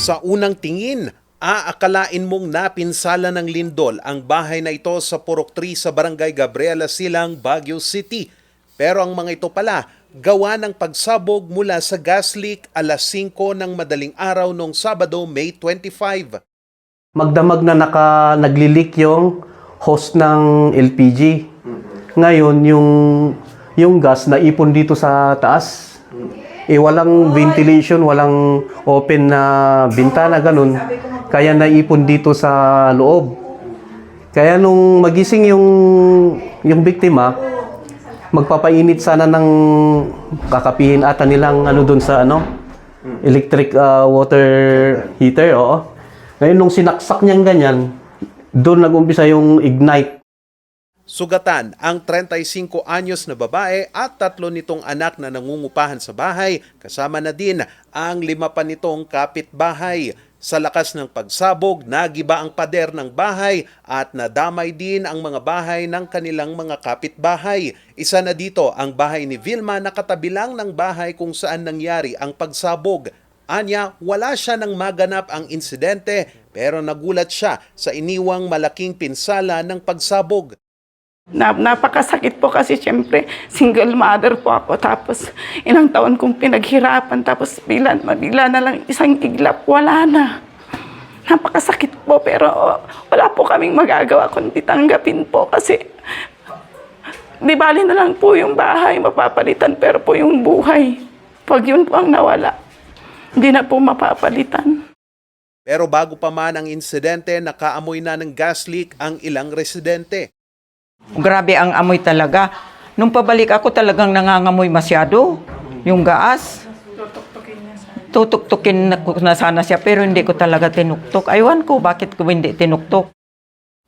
Sa unang tingin, aakalain mong napinsala ng lindol ang bahay na ito sa Purok 3 sa Barangay Gabriela Silang, Baguio City. Pero ang mga ito pala, gawa ng pagsabog mula sa gas leak alas 5 ng madaling araw noong Sabado, May 25. magdamag na naka naglilik yung host ng LPG. Ngayon yung yung gas na ipon dito sa taas. Eh walang ventilation, walang open na bintana ganun. Kaya naipon dito sa loob. Kaya nung magising yung yung biktima, magpapainit sana ng kakapihin ata nilang ano doon sa ano electric uh, water heater, oo. Ngayon nung sinaksak niyang ganyan, doon nag-umpisa yung ignite. Sugatan ang 35 anyos na babae at tatlo nitong anak na nangungupahan sa bahay, kasama na din ang lima pa nitong kapitbahay. Sa lakas ng pagsabog, nagiba ang pader ng bahay at nadamay din ang mga bahay ng kanilang mga kapitbahay. Isa na dito ang bahay ni Vilma na katabi lang ng bahay kung saan nangyari ang pagsabog. Anya, wala siya nang maganap ang insidente pero nagulat siya sa iniwang malaking pinsala ng pagsabog. Na, napakasakit po kasi siyempre single mother po ako. Tapos ilang taon kong pinaghirapan. Tapos bila, bigla na lang isang iglap wala na. Napakasakit po. Pero wala po kaming magagawa kundi tanggapin po. Kasi di bali na lang po yung bahay. Mapapalitan pero po yung buhay. Pag yun po ang nawala hindi na po mapapalitan. Pero bago pa man ang insidente, nakaamoy na ng gas leak ang ilang residente. Grabe ang amoy talaga. Nung pabalik ako talagang nangangamoy masyado. Yung gaas. Tutuktukin na ko na sana siya pero hindi ko talaga tinuktok. Aywan ko bakit ko hindi tinuktok.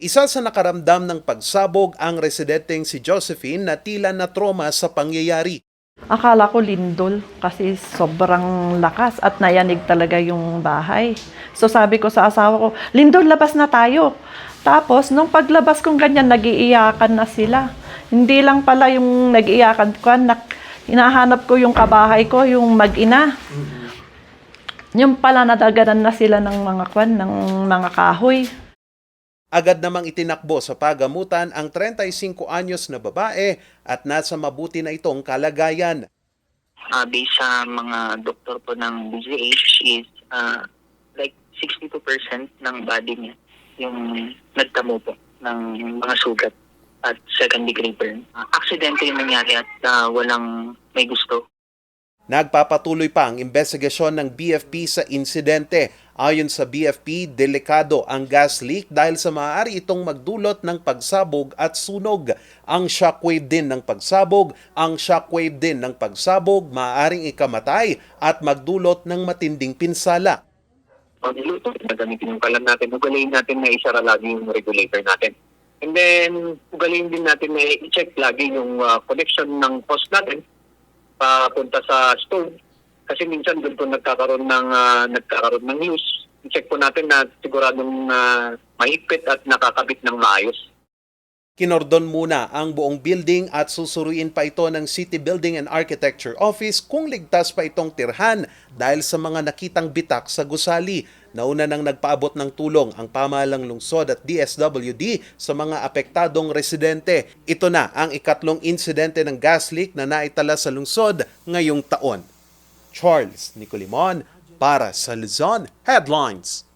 Isa sa nakaramdam ng pagsabog ang residenteng si Josephine na tila na trauma sa pangyayari. Akala ko lindol kasi sobrang lakas at nayanig talaga yung bahay. So sabi ko sa asawa ko, lindol labas na tayo. Tapos nung paglabas kong ganyan, nagiiyakan na sila. Hindi lang pala yung nagiiyakan ko, nak, hinahanap ko yung kabahay ko, yung mag-ina. Yung pala nadaganan na sila ng mga kwan, ng mga kahoy. Agad namang itinakbo sa pagamutan ang 35 anyos na babae at nasa mabuti na itong kalagayan. uh, based sa mga doktor po ng DZH is uh, like 62% ng body niya yung nagtamo po ng mga sugat at second degree burn. Aksidente yung nangyari at uh, walang may gusto. Nagpapatuloy pa ang investigasyon ng BFP sa insidente. Ayon sa BFP, delikado ang gas leak dahil sa maaari itong magdulot ng pagsabog at sunog. Ang shockwave din ng pagsabog, ang shockwave din ng pagsabog maaaring ikamatay at magdulot ng matinding pinsala. Pag niluto, gagamitin yung kalan natin, ugaliin natin na isara lagi yung regulator natin. And then, ugaliin din natin na i-check lagi yung uh, connection ng hose natin papunta sa stove. Kasi minsan doon po nagkakaroon ng, uh, nagkakaroon ng news. I-check po natin na siguradong uh, mahigpit at nakakabit ng maayos. Kinordon muna ang buong building at susuruin pa ito ng City Building and Architecture Office kung ligtas pa itong tirhan dahil sa mga nakitang bitak sa gusali. Nauna nang nagpaabot ng tulong ang pamahalang lungsod at DSWD sa mga apektadong residente. Ito na ang ikatlong insidente ng gas leak na naitala sa lungsod ngayong taon. Charles Nicolimon para sa Luzon Headlines.